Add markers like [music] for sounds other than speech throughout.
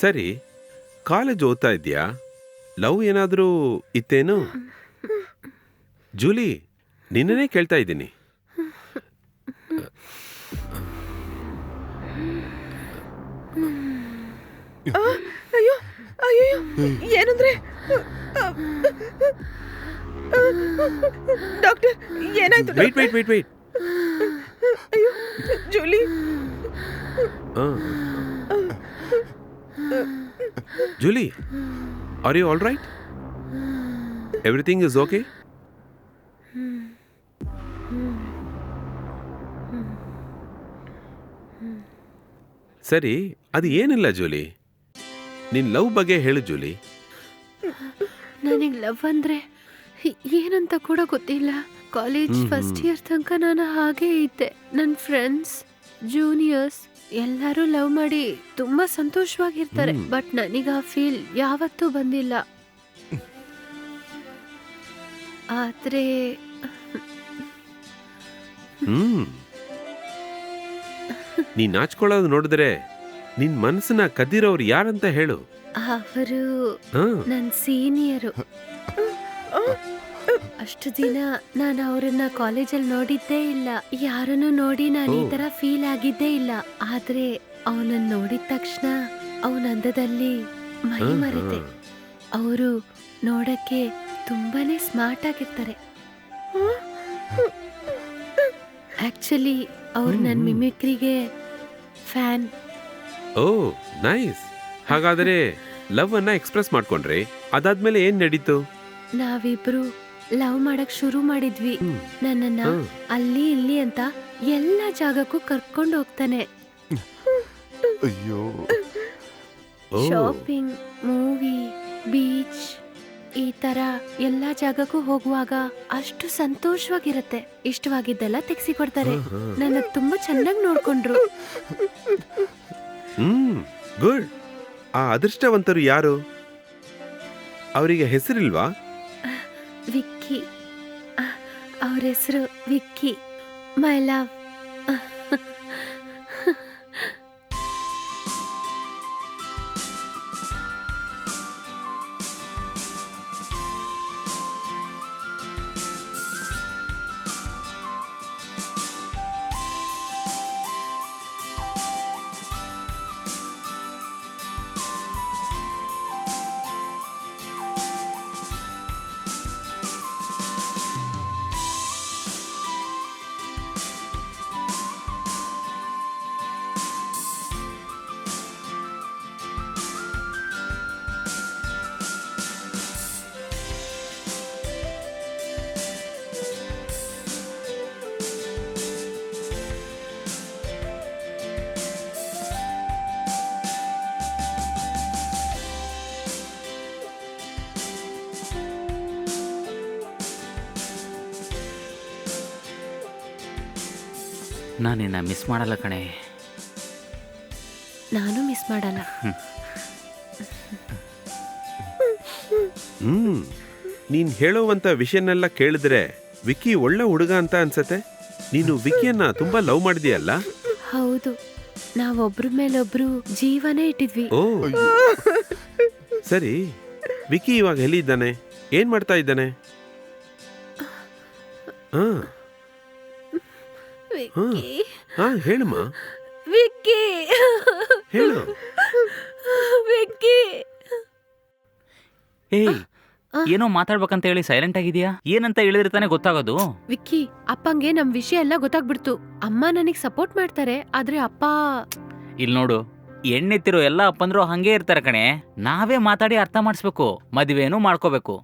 ಸರಿ ಕಾಲೇಜ್ ಓದ್ತಾ ಇದೆಯಾ ಲವ್ ಏನಾದರೂ ಇತ್ತೇನು? ಜೂಲಿ ನಿನ್ನನೇ ಕೇಳ್ತಾ ಇದ್ದೀನಿ. ಅಯ್ಯೋ ಅಯ್ಯೋ ಏನಂದ್ರೆ? ಡಾಕ್ಟರ್ ಏನಾಯ್ತು ವೆಯ್ಟ್ ವೆಯ್ಟ್ ವೆಯ್ಟ್ ವೆಯ್ಟ್ ಅಯ್ಯೋ Julie. Julie are you all right everything is okay ಸರಿ ಅದು ಏನಿಲ್ಲ ಜೂಲಿ. ನಿನ್ ಲವ್ ಬಗ್ಗೆ ಹೇಳು ಜೂಲಿ. ನನಗೆ ಲವ್ ಅಂದ್ರೆ ಏನಂತ ಕೂಡ ಗೊತ್ತಿಲ್ಲ. ಕಾಲೇಜ್ ಫಸ್ಟ್ ಇಯರ್ ತನಕ ನಾನು ಹಾಗೆ ಇದ್ದೆ. ನನ್ನ ಫ್ರೆಂಡ್ಸ್ ಜೂನಿಯರ್ಸ್ ಎಲ್ಲರೂ ಲವ್ ಮಾಡಿ ತುಂಬಾ ಸಂತೋಷವಾಗಿರ್ತಾರೆ. ಬಟ್ ನನಗೆ ಆ ಫೀಲ್ ಯಾವತ್ತೂ ಬಂದಿಲ್ಲ. ಆದ್ರೆ ಹ್ಮ್. ನೀನ್ ನಾಚ್ಕೊಳ್ಳೋದು ನೋಡಿದ್ರೆ ನಿನ್ ಮನಸ್ಸನ್ನ ಕದ್ದಿರೋರು ಯಾರಂತ ಹೇಳು. ಅವರು ಹಾ. ನನ್ನ ಸೀನಿಯರು. ಅಷ್ಟು ದಿನ ನಾನು ಅವರನ್ನ ಕಾಲೇಜಲ್ಲಿ ನೋಡಿದ್ದೇ ಇಲ್ಲ. ಯಾರನ್ನು ನೋಡಿ ನಾನು ಈ. ತರ ಫೀಲ್ ಆಗಿದ್ದೇ ಇಲ್ಲ. ಆದ್ರೆ ಅವನನ್ನ ನೋಡಿದ ತಕ್ಷಣ ಅವನ ಅಂದದಲ್ಲಿ ಮೈ ಮರೆತೆ. ಅವರು ನೋಡಕ್ಕೆ ತುಂಬಾನೇ ಸ್ಮಾರ್ಟ್ ಆಗಿರ್ತಾರೆ. ಆಕ್ಚುಲಿ ಅವ್ರು ನನ್ನ. ಮಿಮಿಕ್ರಿಗೆ ಫ್ಯಾನ್ ಓ ನೈಸ್ ಹಾಗಾದ್ರೆ ಲವ್ ಅನ್ನ ಎಕ್ಸ್ಪ್ರೆಸ್ ಮಾಡ್ಕೊಂಡ್ರೆ ಅದಾದ್ಮೇಲೆ ಏನ್ ನಡೀತು? ನಾವಿಬ್ರು ಲವ್ ಮಾಡಕ್ ಶುರು ಮಾಡಿದ್ವಿ. ನನ್ನನ್ನ ಅಲ್ಲಿ ಇಲ್ಲಿ ಅಂತ ಎಲ್ಲ ಜಾಗಕ್ಕೂ ಕರ್ಕೊಂಡು ಹೋಗ್ತಾನೆ. ಅಯ್ಯೋ. ಓ. ಶಾಪಿಂಗ್ ಮೂವಿ ಬೀಚ್ ಈ ತರ ಎಲ್ಲಾ ಜಾಗಕ್ಕೂ ಹೋಗುವಾಗ ಅಷ್ಟು ಸಂತೋಷವಾಗಿರತ್ತೆ. ಇಷ್ಟವಾಗಿದ್ದೆಲ್ಲ ತೆಗ್ಸಿ ಕೊಡ್ತಾರೆ. ನನ್ನ ತುಂಬಾ ಚೆನ್ನಾಗಿ ನೋಡ್ಕೊಂಡ್ರು. Hmm good. ಆ ಅದೃಷ್ಟವಂತರು ಯಾರು? ಅವರಿಗೆ ಹೆಸರಿಲ್ವಾ? ವಿಕ್ಕಿ. ಅವ್ರ ಹೆಸರು ವಿಕ್ಕಿ. My love. ನಾನು ನಿನ್ನ ಮಿಸ್ ಮಾಡಲ್ಲ ಕಣೆ. ನಾನು ಮಿಸ್ ಮಾಡಲ್ಲ. ಹ್ಮ್. ನೀನ್ ಹೇಳುವಂತ ವಿಷಯನೆಲ್ಲ ಕೇಳಿದ್ರೆ ವಿಕಿ ಒಳ್ಳೆ ಹುಡುಗ ಅಂತ ಅನ್ಸತ್ತೆ. ನೀನು ವಿಕಿಯನ್ನ ತುಂಬಾ ಲವ್ ಮಾಡಿದೀಯಲ್ಲ? ಹೌದು. ನಾವೊಬ್ರ ಮೇಲೊಬ್ರು ಜೀವನೇ ಇಟ್ಟಿದ್ವಿ. ಓ. ಸರಿ. ವಿಕಿ ಇವಾಗ ಎಲ್ಲಿದ್ದಾನೆ? ಏನ್ ಮಾಡ್ತಾ ಇದ್ದಾನೆ? ಹಾ. ವಿಕ್ಕಿ. ಹಾ. ಹೇಳಮ್ಮ. ವಿಕ್ಕಿ. ಹೇಳು. ವಿಕ್ಕಿ. ಏಯ್. ಏನೋ ಮಾತಾಡ್ಬೇಕಂತ ಹೇಳಿ ಸೈಲೆಂಟ್ ಆಗಿದ್ಯಾ? ಏನಂತ ಹೇಳಿದ್ರೆ ತಾನೇ ಗೊತ್ತಾಗೋದು? ವಿಕ್ಕಿ ಅಪ್ಪಂಗೆ ನಮ್ ವಿಷಯ ಎಲ್ಲ ಗೊತ್ತಾಗ್ಬಿಡ್ತು. ಅಮ್ಮ ನನಗ್ ಸಪೋರ್ಟ್ ಮಾಡ್ತಾರೆ ಆದ್ರೆ ಅಪ್ಪ ಇಲ್ಲಿ ನೋಡು ಎಣ್ಣೆತ್ತಿರೋ ಎಲ್ಲ ಅಪ್ಪಂದ್ರು ಹಂಗೆ ಇರ್ತಾರೆ ಕಣೆ. ನಾವೇ ಮಾತಾಡಿ ಅರ್ಥ ಮಾಡಿಸ್ಬೇಕು ಮದುವೆನೂ ಮಾಡ್ಕೋಬೇಕು.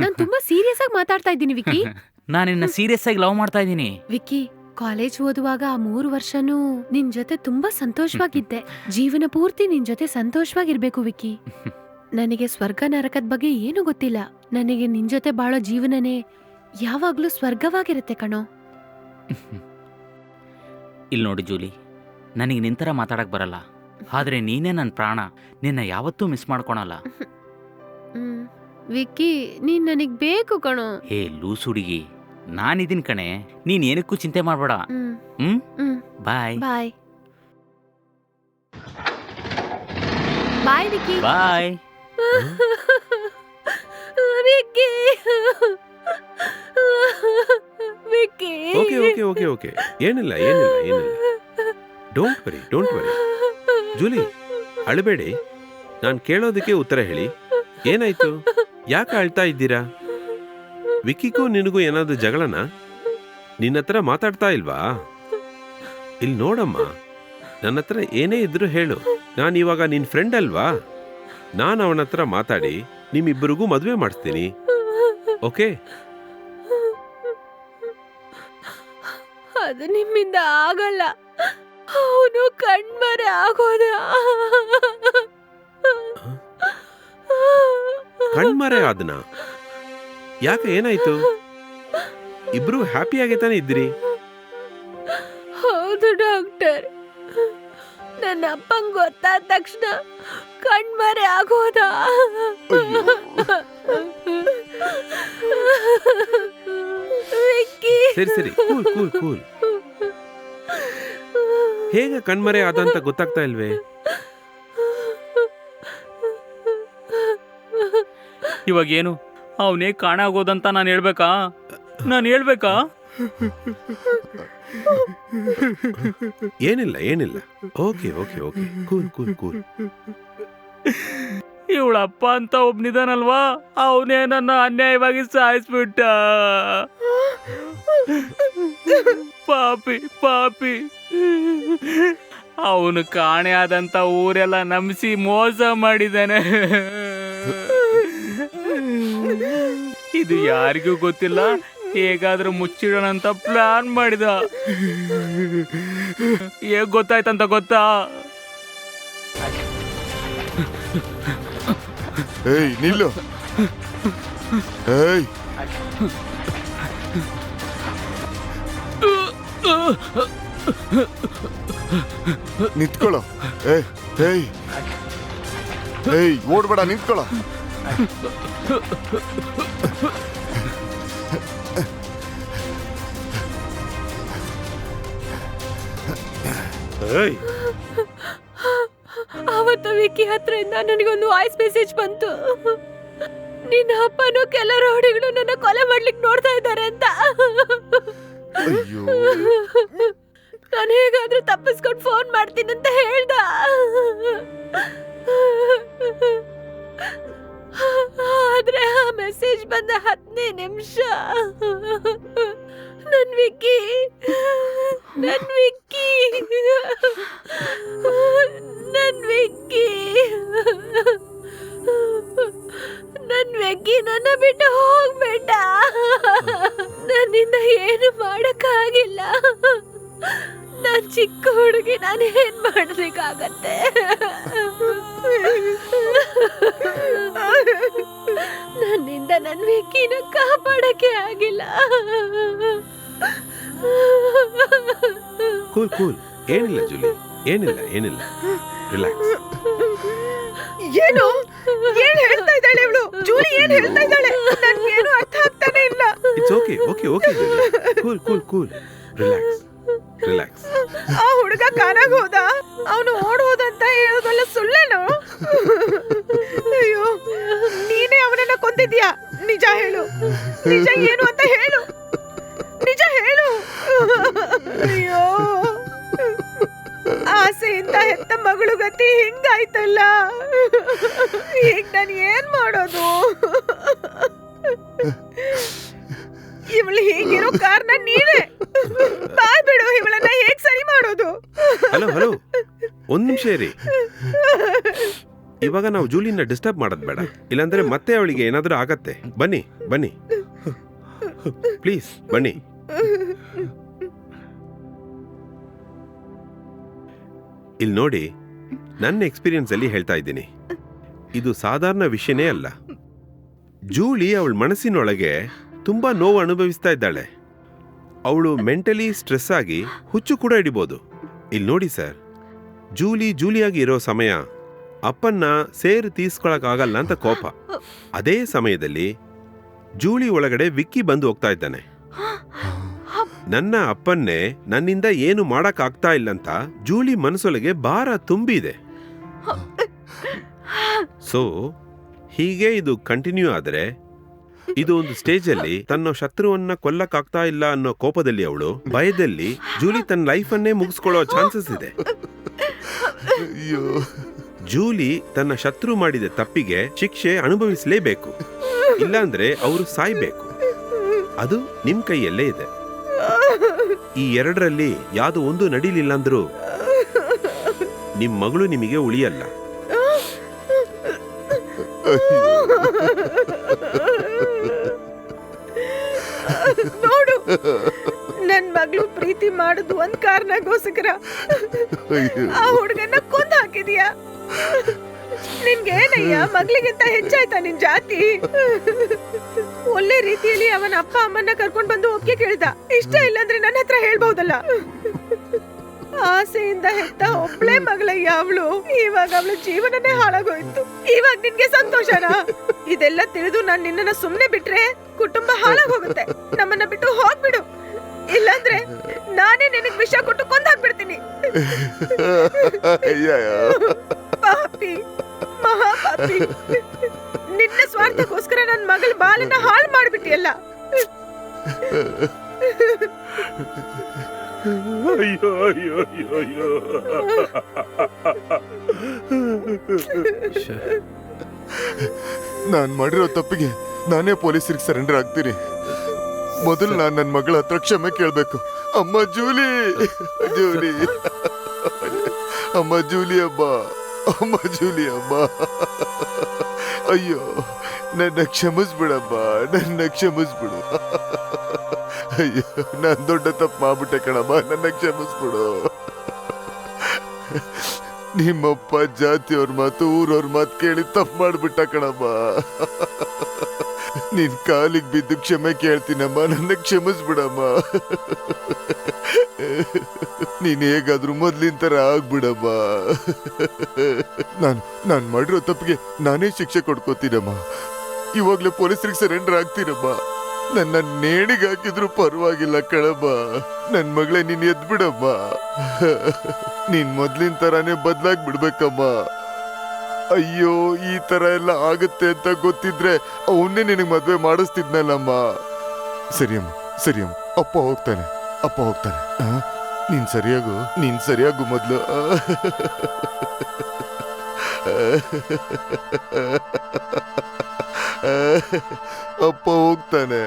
ನಾನ್ ತುಂಬಾ ಸೀರಿಯಸ್ ಆಗಿ ಮಾತಾಡ್ತಾ ಇದ್ದೀನಿ ವಿಕ್ಕಿ. [laughs] ನಾನಿನ್ನ ಸೀರಿಯಸ್ ಆಗಿ ಲವ್ ಮಾಡ್ತಾ ಇದ್ದೀನಿ. ವಿಕ್ಕಿ ಕಾಲೇಜ್ ಓದುವಾಗ ಆ ಮೂರು ವರ್ಷನೂ ನಿನ್ ಜೊತೆ ತುಂಬಾ ಸಂತೋಷವಾಗಿದ್ದೆ. ಜೀವನ ಪೂರ್ತಿ ನಿನ್ ಜೊತೆ ಸಂತೋಷವಾಗಿರ್ಬೇಕು ವಿಕ್ಕಿ. ನನಗೆ ಸ್ವರ್ಗ ನರಕದ ಬಗ್ಗೆ ಏನು ಗೊತ್ತಿಲ್ಲ. ನನಗೆ ನಿನ್ ಜೊತೆ ಬಾಳೋ ಜೀವನನೇ ಯಾವಾಗ್ಲೂ ಸ್ವರ್ಗವಾಗಿರುತ್ತೆ ಕಣೋ. ಇಲ್ಲಿ ನೋಡಿ ಜೂಲಿ ನನಗೆ ನಿಂತರ ಮಾತಾಡಕ್ ಬರಲ್ಲ. ಆದ್ರೆ ನೀನೇ ನನ್ನ ಪ್ರಾಣ ನಿನ್ನ ಯಾವತ್ತೂ ಮಿಸ್ ಮಾಡ್ಕೊಳಲ್ಲ. ವಿಕ್ಕಿ ನೀನ್ ನನಗ್ ಬೇಕು ಕಣೋ. ಹೇ ಲೂಸ್ ಹುಡುಗಿ. ನಾನಿದ್ದೀನಿ ಕಣೆ. ನೀನ್ ಏನಕ್ಕೂ ಚಿಂತೆ ಮಾಡ್ಬೇಡ. ಹ್ಮ್. ಹ್ಮ್? ಹ್ಮ್. Bye. Bye. Bye [laughs] Vicky bye. [laughs] Vicky. Vicky. Okay okay okay okay. ಏನಿಲ್ಲ ಏನಿಲ್ಲ ಏನಿಲ್ಲ. Don't worry don't worry Julie ಅಳಬೇಡಿ. ನಾನು ಕೇಳೋದಕ್ಕೆ ಉತ್ತರ ಹೇಳಿ. ಏನಾಯ್ತು? ಯಾಕೆ ಅಳ್ತಾ ಇದ್ದೀರಾ? ವಿಕ್ಕಿಗೂ ನಿನಗೂ ಏನಾದ್ರೂ ಜಗಳನ? ನಿನ್ನ ಹತ್ರ ಮಾತಾಡ್ತಾ ಇಲ್ವಾ? ಇಲ್ಲಿ ನೋಡಮ್ಮ ನನ್ನ ಹತ್ರ ಏನೇ ಇದ್ರೂ ಹೇಳು. ನಾನು ಇವಾಗ ನಿನ್ ಫ್ರೆಂಡ್ ಅಲ್ವಾ? ನಾನು ಅವನ ಹತ್ರ ಮಾತಾಡಿ ನಿಮ್ಮಿಬ್ಬರಿಗೂ ಮದುವೆ ಮಾಡಿಸ್ತೀನಿ ಓಕೆ ಅದು ನಿಮ್ಮಿಂದ ಆಗಲ್ಲ. ಅವನು ಕಣ್ಮರೆ ಆಗೋದ. ಕಣ್ಮರೆ ಆದ್ನ? ಯಾಕೆ ಏನಾಯ್ತು? ಇಬ್ರು ಹ್ಯಾಪಿಯಾಗಿ ತಾನೇ ಇದ್ರಿ ಹೌದು ಡಾಕ್ಟರ್. ನನ್ನ ಅಪ್ಪಂಗ್ ಗೊತ್ತಾದ ತಕ್ಷಣ ಕಣ್ಮರೆ ಆಗೋದ. ವಿಕ್ಕಿ. ಸರಿ ಸರಿ. Cool cool cool. ಹೇಗೆ ಕಣ್ಮರೆ ಆದಂತ ಗೊತ್ತಾಗ್ತಾ ಇಲ್ವೇ? ಇವಾಗ ಏನು ಅವನೇ ಕಾಣಾಗೋದಂತ ನಾನು ಹೇಳ್ಬೇಕಾ? ನಾನು ಹೇಳ್ಬೇಕಾ? ಏನಿಲ್ಲ ಏನಿಲ್ಲ. Okay okay okay cool cool cool ಇವಳಪ್ಪ ಅಂತ ಒಬ್ನಿದಾನಲ್ವಾ ಅವನೇ ನನ್ನ ಅನ್ಯಾಯವಾಗಿ ಸಾಯಿಸ್ಬಿಟ್ಟ. ಪಾಪಿ ಪಾಪಿ. ಅವನು ಕಾಣೆ ಆದಂತ ಊರೆಲ್ಲ ನಂಬಿಸಿ ಮೋಸ ಮಾಡಿದಾನೆ ಇದು ಯಾರಿಗೂ ಗೊತ್ತಿಲ್ಲ. ಹೇಗಾದ್ರೂ ಮುಚ್ಚಿಡೋಣ ಅಂತ ಪ್ಲಾನ್ ಮಾಡಿದ. ಹೇಗ್ ಗೊತ್ತಾಯ್ತಂತ ಗೊತ್ತಾ? ಏಯ್, ನಿಲ್ಲು. ಏಯ್. ನಿಂತ್ಕೊಳ್ಳೋ. ಏಯ್ ಏಯ್. ಏಯ್, ಓಡ್ಬೇಡ, ನಿಂತ್ಕೊಳ್ಳೋ. ಏಯ್. ಅವತ್ತು ವಿಕ್ಕಿ ಹತ್ರದಿಂದ ನನಗೊಂದು ವಾಯ್ಸ್ ಮೆಸೇಜ್ ಬಂತು. ನಿನ್ನ ಅಪ್ಪನು ಕೆಲ ರೌಡಿಗಳು ನನ್ನ ಕೊಲೆ ಮಾಡ್ಲಿಕ್ಕೆ ನೋಡ್ತಾ ಇದ್ದಾರೆ ಅಂತ. ಅಯ್ಯೋ. ನಾನು ಹೇಗಾದ್ರೂ ತಪ್ಪಿಸ್ಕೊಂಡು ಫೋನ್ ಮಾಡ್ತೀನಿ ಅಂತ ಹೇಳ್ದ. ಆದ್ರೆ ಆ ಮೆಸೇಜ್ ಬಂದ ಹತ್ತನೇ ನಿಮಿಷ. ನನ್ ವಿಕ್ಕಿ. ನನ್ ವಿಕ್ಕಿ. ನನ್ ವಿಕ್ಕಿ. ನನ್ ವಿಕ್ಕಿ ನನ್ನ ಬಿಟ್ಟು ಹೋಗ್ಬೇಡ. ನನ್ನಿಂದ ಏನು ಮಾಡಕ್ಕಾಗಿಲ್ಲ. ನಾನ್ ಚಿಕ್ಕ ಹುಡುಗಿ ನಾನು ಏನ್ ಮಾಡ್ಬೇಕಾಗತ್ತೆ? ನನ್ನಿಂದ ನನ್ ವಿಕ್ಕಿನ ಕಾಪಾಡಕ್ಕೆ ಆಗಿಲ್ಲ. Cool cool. ಏನಿಲ್ಲ ಜೂಲಿ. ಏನಿಲ್ಲ ಏನಿಲ್ಲ. ರಿಲ್ಯಾಕ್ಸ್ ಏನು? ಏನ್ ಹೇಳ್ತಾ ಇದ್ದಾಳೆ ಇವಳು? ಜೂಲಿ ಏನ್ ಹೇಳ್ತಾ ಇದ್ದಾಳೆ? ನನ್ಗೇನು ಅರ್ಥ ಆಗ್ತಾನೆ ಇಲ್ಲ. It's okay okay okay cool cool cool relax relax ಆ ಹುಡುಗ ಕಾರಾಗ ಹೋದ? ಅವನು ಓಡ್ ಹೋದಂತ ಹೇಳೋದೆಲ್ಲ ಸುಳ್ಳೇನು? ಅಯ್ಯೋ, ನೀನೇ ಅವನನ್ನ ಕೊಂದಿದ್ಯಾ? ನಿಜ ಹೇಳು. ನಿಜ ಏನು ಅಂತ ಹೇಳು. ನಿಜ ಹೇಳು. ಅಯ್ಯೋ, ಆಸೆಯಿಂದ ಹೆತ್ತ ಮಗಳು ಗತಿ ಹಿಂಗಾಯ್ತಲ್ಲ. ಈಗ ನಾನು ಏನ್ ಮಾಡೋದು? ಇವಳು ಹೀಗಿರೋ ಕಾರಣ ಬಾಯ್ ಬಿಡು, ಇವಳನ್ನ ಹೇಗ್ ಮಾಡೋದು? Hello hello. ಒಂದ್ ನಿಮಿಷ ಇರಿ. ಇವಾಗ ನಾವು ಜೂಲಿನ ಡಿಸ್ಟರ್ಬ್ ಮಾಡೋದ್ ಬೇಡ. ಇಲ್ಲಾಂದ್ರೆ ಮತ್ತೆ ಅವಳಿಗೆ ಏನಾದರೂ ಆಗತ್ತೆ. ಬನ್ನಿ ಬನ್ನಿ. ಪ್ಲೀಸ್, ಬನ್ನಿ. ಇಲ್ಲಿ ನೋಡಿ, ನನ್ನ ಎಕ್ಸ್ಪೀರಿಯನ್ಸ್ ಅಲ್ಲಿ ಹೇಳ್ತಾ ಇದ್ದೀನಿ. ಇದು ಸಾಧಾರಣ ವಿಷಯನೇ ಅಲ್ಲ. ಜೂಲಿ ಅವಳ ಮನಸ್ಸಿನೊಳಗೆ ತುಂಬಾ ನೋವು ಅನುಭವಿಸ್ತಾ ಇದ್ದಾಳೆ. ಅವಳು ಮೆಂಟಲಿ ಸ್ಟ್ರೆಸ್ ಆಗಿ ಹುಚ್ಚು ಕೂಡ ಹಿಡಿಬೋದು. ಇಲ್ಲಿ ನೋಡಿ ಸರ್ ಜೂಲಿ ಜೂಲಿಯಾಗಿ ಇರೋ ಸಮಯ ಅಪ್ಪನ್ನ ಸೇರು ತೀಸ್ಕೊಳಕ್ಕಾಗಲ್ಲ ಅಂತ ಕೋಪ. ಅದೇ ಸಮಯದಲ್ಲಿ ಜೂಲಿ ಒಳಗಡೆ ವಿಕ್ಕಿ ಬಂದು ಹೋಗ್ತಾ ಇದ್ದಾನೆ. ನನ್ನ ಅಪ್ಪನ್ನೇ ನನ್ನಿಂದ ಏನು ಮಾಡಕ್ ಆಗ್ತಾ ಇಲ್ಲ ಅಂತ ಜೂಲಿ ಮನಸ್ಸೊಳಗೆ ಭಾರ ತುಂಬಿದೆ. ಸೊ ಹೀಗೆ ಇದು ಕಂಟಿನ್ಯೂ ಆದ್ರೆ ಇದು ಒಂದು ಸ್ಟೇಜ್ ಅಲ್ಲಿ ತನ್ನ ಶತ್ರುವನ್ನ ಕೊಲ್ಲಕ್ಕಾಗ್ತಾ ಇಲ್ಲ ಅನ್ನೋ ಕೋಪದಲ್ಲಿ ಅವಳು ಭಯದಲ್ಲಿ ಜೂಲಿ ತನ್ನ ಲೈಫ್ ಅನ್ನೇ ಮುಗಿಸ್ಕೊಳ್ಳೋ ಚಾನ್ಸಸ್ ಇದೆ. ಅಯ್ಯೋ. ಜೂಲಿ ತನ್ನ ಶತ್ರು ಮಾಡಿದ ತಪ್ಪಿಗೆ ಶಿಕ್ಷೆ ಅನುಭವಿಸಲೇಬೇಕು. ಇಲ್ಲಾಂದ್ರೆ ಅವರು ಸಾಯ್ಬೇಕು. ಅದು ನಿಮ್ ಕೈಯಲ್ಲೇ ಇದೆ. ಈ ಎರಡರಲ್ಲಿ ಯಾವುದು ಒಂದು ನಡೀಲಿಲ್ಲ ಅಂದ್ರು ನಿಮ್ ಮಗಳು ನಿಮಗೆ ಉಳಿಯಲ್ಲ. ನನ್ ಮಗಳು ಪ್ರೀತಿ ಮಾಡುದು ಒಂದ್ ಅಯ್ಯೋ ಆ ಹುಡುಗನ್ನ ಕೊಂದ್ ಹಾಕಿದ್ಯಾ? ನಿನ್ಗೇನಯ್ಯ ಮಗ್ಳಿಗಿಂತ ಹೆಚ್ಚಾಯ್ತಾ ನಿನ್ ಜಾತಿ? ಒಳ್ಳೆ ರೀತಿಯಲ್ಲಿ ಅವನ ಅಪ್ಪ ಅಮ್ಮನ್ನ ಕರ್ಕೊಂಡ್ ಬಂದು ಒಪ್ಪಿಗೆ ಕೇಳಿದ. ಇಷ್ಟ ಇಲ್ಲಾಂದ್ರೆ ನನ್ನ ಹತ್ರ ಹೇಳ್ಬಹುದಲ್ಲ ಆಸೆಯಿಂದ ಹೆತ್ತ ಒಬ್ಳೆ ಮಗಳಯ್ಯ ಅವಳು. ಇವಾಗ ಅವಳ ಜೀವನನೇ ಹಾಳಾಗೋಯ್ತು. ಇವಾಗ ನಿನ್ಗೆ ಸಂತೋಷನಾ? ಇದೆಲ್ಲ ತಿಳಿದು ನಾನ್ ನಿನ್ನನ್ನ ಸುಮ್ನೆ ಬಿಟ್ರೆ ಕುಟುಂಬ ಹಾಳಾಗೋಗುತ್ತೆ. ನಮ್ಮನ್ನ ಬಿಟ್ಟು ಹೋಗ್ಬಿಡು. ಇಲ್ಲಾಂದ್ರೆ ನಾನೇ ನಿನಗ್ ವಿಷ ಕೊಟ್ಟು ಕೊಂದಾಕ್ಬಿಡ್ತೀನಿ. ಪಾಪಿ ಮಹಾಪಾಪಿ. ನಿನ್ನ ಸ್ವಾರ್ಥಕ್ಕೋಸ್ಕರ ನನ್ ಮಗಳ ಬಾಲನ್ನ ಹಾಳು ಮಾಡ್ಬಿಟ್ಟಿಯಲ್ಲ. ಅಯ್ಯೋ ಅಯ್ಯೋ ಅಯ್ಯೋ ಅಯ್ಯೋ. ನಾನ್ ಮಾಡಿರೋ ತಪ್ಪಿಗೆ ನಾನೇ ಪೊಲೀಸರಿಗೆ ಸರೆಂಡರ್ ಆಗ್ತೀನಿ. ಮೊದಲು ನಾನು ನನ್ನ ಮಗಳ ಹತ್ರ ಕ್ಷಮೆ ಕೇಳ್ಬೇಕು. ಅಮ್ಮ ಜೂಲಿ ಜೂಲಿ. ಅಮ್ಮ ಜೂಲಿ ಅಮ್ಮ ಅಮ್ಮ ಜೂಲಿ ಅಮ್ಮ. ಅಯ್ಯೋ, ನನ್ನ ಕ್ಷಮಿಸ್ಬಿಡಮ್ಮ, ನನ್ನ ಕ್ಷಮಿಸ್ಬಿಡು. ಅಯ್ಯೋ, ನಾನು ದೊಡ್ಡ ತಪ್ಪು ಮಾಡ್ಬಿಟ್ಟೆ ಕಣಮ್ಮ, ನನ್ನ ಕ್ಷಮಿಸ್ಬಿಡು. ನಿಮ್ಮಪ್ಪ ಜಾತಿಯವ್ರ ಮಾತು, ಊರವ್ರ ಮಾತು ಕೇಳಿ ತಪ್ಪು ಮಾಡ್ಬಿಟ್ಟ ಕಣಮ್ಮ. ನಿನ್ ಕಾಲಿಗೆ ಬಿದ್ದು ಕ್ಷಮೆ ಕೇಳ್ತೀನಮ್ಮ, ನನ್ನ ಕ್ಷಮಿಸ್ಬಿಡಮ್ಮ. ನೀನ್ ಹೇಗಾದ್ರೂ ಮೊದ್ಲಿನ ತರ ಆಗ್ಬಿಡಮ್ಮ. ನಾನು ನಾನು ಮಾಡಿರೋ ತಪ್ಪಿಗೆ ನಾನೇ ಶಿಕ್ಷೆ ಕೊಡ್ಕೋತೀನಮ್ಮ. ಇವಾಗ್ಲೇ ಪೊಲೀಸರಿಗೆ ಸರೆಂಡರ್ ಆಗ್ತೀರಮ್ಮ ನನ್ನ ನೇಣಿಗೆ ಹಾಕಿದ್ರು ಪರವಾಗಿಲ್ಲ ಕಣಮ್ಮ. ನನ್ ಮಗಳೇ ನೀನ್ ಎದ್ಬಿಡಮ್ಮ. ನೀನ್ ಮೊದ್ಲಿನ ತರಾನೇ ಬದಲಾಗಿ ಬಿಡ್ಬೇಕಮ್ಮ ಅಯ್ಯೋ, ಈ ತರ ಎಲ್ಲ ಆಗುತ್ತೆ ಅಂತ ಗೊತ್ತಿದ್ರೆ ಅವನ್ನೇ ನಿನಗೆ ಮದ್ವೆ ಮಾಡಿಸ್ತಿದ್ನಲ್ಲಮ್ಮ. ಸರಿಯಮ್ಮ ಸರಿಯಮ್ಮ ಸರಿ ಅಪ್ಪ ಹೋಗ್ತಾನೆ. ಅಪ್ಪ ಹೋಗ್ತಾನೆ? ನೀನ್ ಸರಿಯಾಗು ನೀನ್ ಸರಿಯಾಗು ಮೊದ್ಲು? ಅಪ್ಪ ಹೋಗ್ತಾನೆ